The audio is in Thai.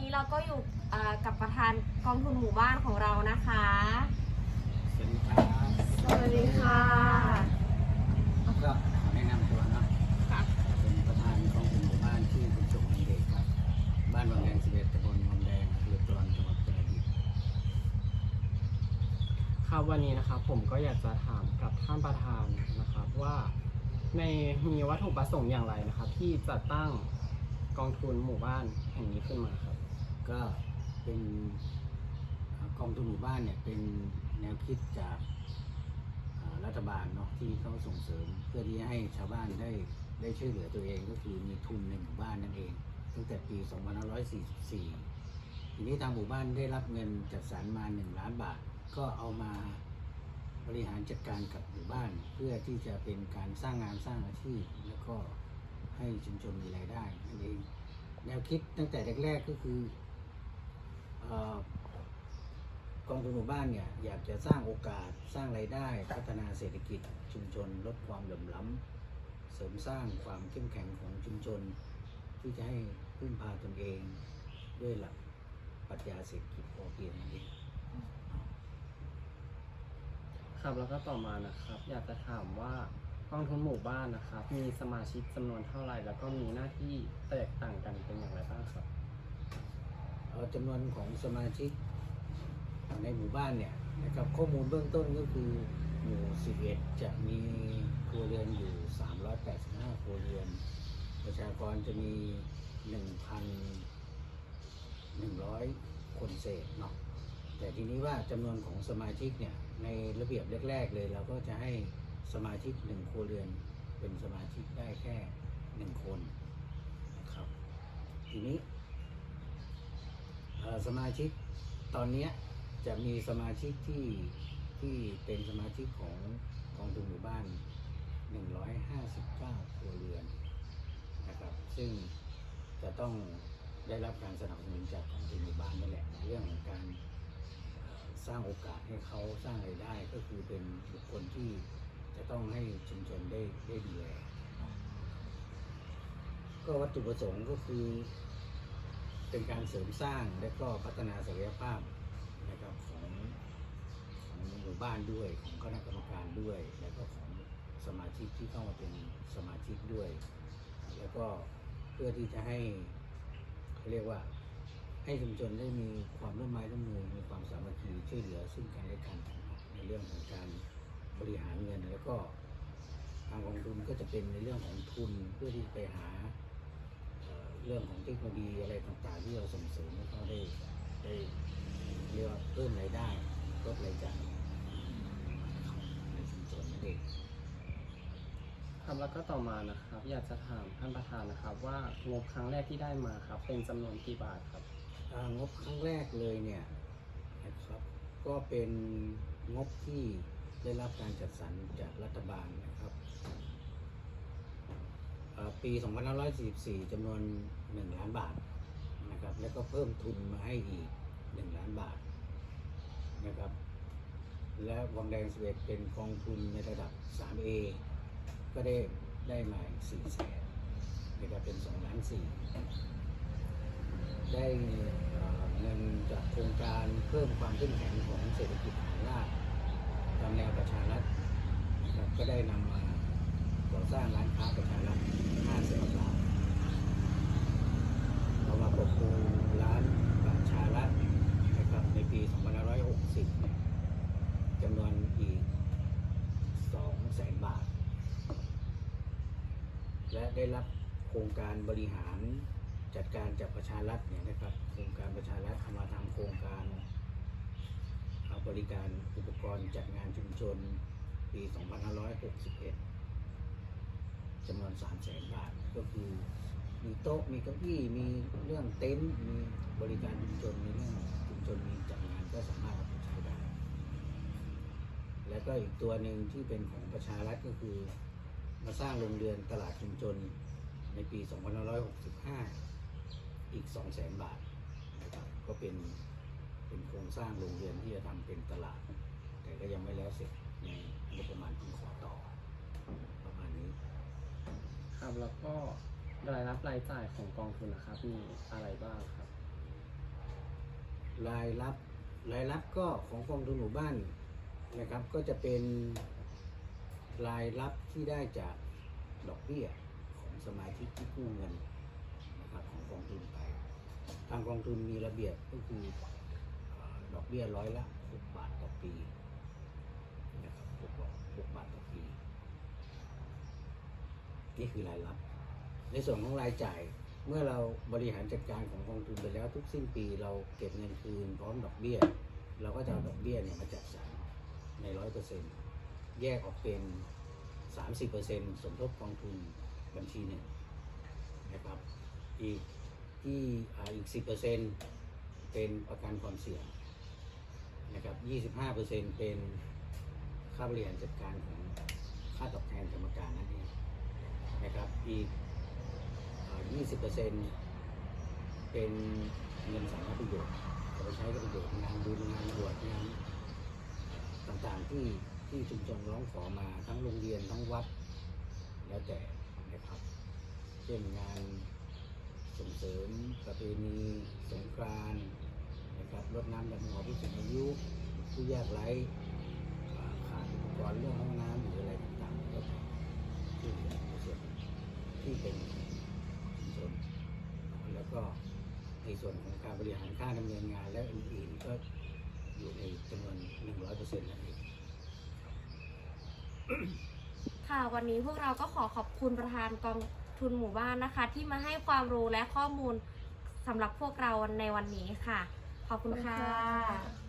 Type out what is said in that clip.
นี้เราก็อยู่เอ่อกับประธานกองทุนหมู่บ้านของเรานะคะ สวัสดีครับสวัสดีค่ะ ก็ขอแนะนำตัวเนาะค่ะเป็นประธานของกลุ่มหมู่บ้านที่คุณจงวังเด็กครับ บ้านวังแดงสิบเอ็ดตำบลวังแดงอำเภอตรอนจังหวัดอุตรดิตถ์ครับวันนี้นะครับผมก็อยากจะถามกับท่านประธานนะครับว่าในมีวัตถุประสงค์อย่างไรนะครับ ที่จะตั้งกองทุนหมู่บ้านแห่งนี้ขึ้นมาครับ ก็เป็นกองทุนหมู่บ้านเนี่ยเป็นแนวคิดจากรัฐบาลเนาะที่เขาส่งเสริมเพื่อที่จะให้ชาวบ้านได้ได้ช่วยเหลือตัวเองก็คือมีทุนในหมู่บ้านนั่นเอง ตั้งแต่ปี 2544 ทีนี้ทางหมู่บ้านได้รับเงินจัดสรรมา 1 ล้านบาท ก็เอามาบริหารจัดการกับหมู่บ้าน เพื่อที่จะเป็นการสร้างงานสร้างอาชีพ แล้วก็ให้ชุมชนมีรายได้นั่นเอง แนวคิดตั้งแต่แรกๆก็คือ กองทุนหมู่บ้านเนี่ยอยากจะสร้างโอกาสสร้างรายได้พัฒนาเศรษฐกิจชุมชนลดความเหลื่อมล้ำเสริมสร้างความเข้มแข็งของชุมชน ที่จะให้พึ่งพาตนเองด้วยหลักปรัชญาเศรษฐกิจพอเพียงนั่นเองครับแล้วก็ต่อมานะครับ อยากจะถามว่ากองทุนหมู่บ้านนะครับ มีสมาชิกจำนวนเท่าไหร่ แล้วก็มีหน้าที่แตกต่างกันเป็นอย่างไรบ้างครับ จำนวนของสมาชิกในหมู่บ้านเนี่ยนะครับข้อมูลเบื้องต้นก็คือหมู่ 11 จะมีครัวเรือนอยู่ 385 ครัวเรือน ประชากรจะมี 1,100 คนเศษเนาะแต่ทีนี้ว่าจำนวนของสมาชิกเนี่ยในระเบียบแรก ๆ เลยเราก็จะให้สมาชิกหนึ่งครัวเรือนเป็นสมาชิกได้แค่หนึ่งคนนะครับทีนี้ สมาชิกตอนนี้จะมีสมาชิกที่ที่เป็นสมาชิกของกองทุนหมู่บ้าน 159 ครัวเรือนนะครับ ซึ่งจะต้องได้รับการสนับสนุนจากกองทุนหมู่บ้านนั่นแหละเรื่องของการสร้างโอกาสให้เขาสร้างรายได้ก็คือเป็นบุคคลที่จะต้องให้ชุมชนได้ได้ดูแลก็วัตถุประสงค์ก็คือ เป็นการเสริมสร้างและก็พัฒนาศักยภาพนะครับของของหมู่บ้านด้วยของคณะกรรมการด้วย แล้วก็ของสมาชิกที่เข้ามาเป็นสมาชิกด้วย แล้วก็เพื่อที่จะให้เขาเรียกว่าให้ชุมชนได้มีความร่วมไม้ร่วมมือมีความสามัคคีช่วยเหลือซึ่งกันและกันในเรื่องของการบริหารเงินแล้วก็ทางกองทุนก็จะเป็นในเรื่องของทุนเพื่อที่ไปหา เรื่องของเทคโนโลยีอะไรต่างๆที่เราส่งเสริมให้เขาได้ได้เรียกว่าเพิ่มรายได้ลดรายจ่ายในชุมชนนั่นเองครับแล้วก็ต่อมานะครับ อยากจะถามท่านประธานนะครับ ว่างบครั้งแรกที่ได้มาครับ เป็นจำนวนกี่บาทครับอ่างบครั้งแรกเลยเนี่ยนะครับ ก็เป็นงบที่ได้รับการจัดสรรจากรัฐบาลนะครับ ปี 2544จำนวน 1 ล้านบาทนะครับ แล้วก็เพิ่มทุนมาให้อีก 1 ล้านบาทนะครับ และวังแดงสเวตเป็นกองทุนในระดับ 3A ก็ได้ได้มาอีก4แสนนะครับเป็น 2 ล้าน 4 ได้เงินจากโครงการเพิ่มความเข้มแข็งของเศรษฐกิจฐานรากตามแนวประชารัฐนะครับก็ได้นำมา สร้างร้านค้าประชารัฐ5แสนบาทเรามาปรับปรุงร้านประชารัฐนะครับในปี 2560เนี่ยจำนวนอีก2แสนบาท และได้รับโครงการบริหารจัดการจากประชารัฐเนี่ยนะครับโครงการประชารัฐเอามาทำโครงการเอาบริการอุปกรณ์จัดงานชุมชนปี 2561 จำนวน3 0 0แสนบาท ก็คือมีโต๊ะมีเก้าอี้มีเรื่องเต็นท์มีบริการชุมชนมีเรื่องชุมชนมีจัดงานก็สามารถเอาไปใช้ได้ แล้วก็อีกตัวหนึ่งที่เป็นของประชารัฐก็คือ มาสร้างโรงเรือนตลาดชุมชนในปี 2565 อีก 200,000บาทนะครับก็เป็นเป็นโครงสร้างโรงเรือนที่จะทำเป็นตลาด แต่ก็ยังไม่แล้วเสร็จในงบประมาณที่ขอต่อ ประมาณนี้ ครับ แล้วก็รายรับรายจ่ายของกองทุนนะครับ มีอะไรบ้างครับ รายรับรายรับก็ของกองทุนหมู่บ้านนะครับ ก็จะเป็นรายรับที่ได้จากดอกเบี้ยของสมาชิกที่กู้เงินนะครับของกองทุนไป ทางกองทุนมีระเบียบก็คือเอ่อดอกเบี้ยร้อยละหกบาทต่อปีนะครับหกบาทหกบาทต่อปี นี่คือรายรับ ในส่วนของรายจ่าย เมื่อเราบริหารจัดการของกองทุนไปแล้วทุกสิ้นปีเราเก็บเงินคืนพร้อมดอกเบี้ย เราก็จะเอาดอกเบี้ยเนี่ยมาจัดสรรในร้อยเปอร์เซ็นต์แยกออกเป็นสามสิบเปอร์เซ็นต์สมทบกองทุนบัญชีหนึ่งนะครับ อีกที่อีกสิบเปอร์เซ็นต์เป็นประกันความเสี่ยงนะครับยี่สิบห้าเปอร์เซ็นเป็นค่าบริหารจัดการของค่าตอบแทนกรรมการนั่นเอง นะครับอีกยี่สิบเปอร์เซ็นเป็นเงินสาธารณประโยชน์เอาไปใช้กับประโยชน์งานบุญงานบวชงานต่างๆที่ที่ชุมชนร้องขอมาทั้งโรงเรียนทั้งวัด แล้วแต่นะครับ เช่นงานส่งเสริมประเพณีสงกรานต์นะครับรดน้ำดำหัวผู้สูงอายุผู้ยากไร้ขาดอุปกรณ์เรื่องห้องน้ำหรืออะไรต่างๆก็ที่เหลือในส่วนที่ เป็นชุมชนแล้วก็ในส่วนของการบริหารค่าดำเนินงานและอื่นๆก็อยู่ในจำนวน100%นั่นเองค่ะวันนี้พวกเราก็ขอขอบคุณประธานกองทุนหมู่บ้านนะคะ ที่มาให้ความรู้และข้อมูลสำหรับพวกเราในวันนี้ค่ะ ขอบคุณค่ะ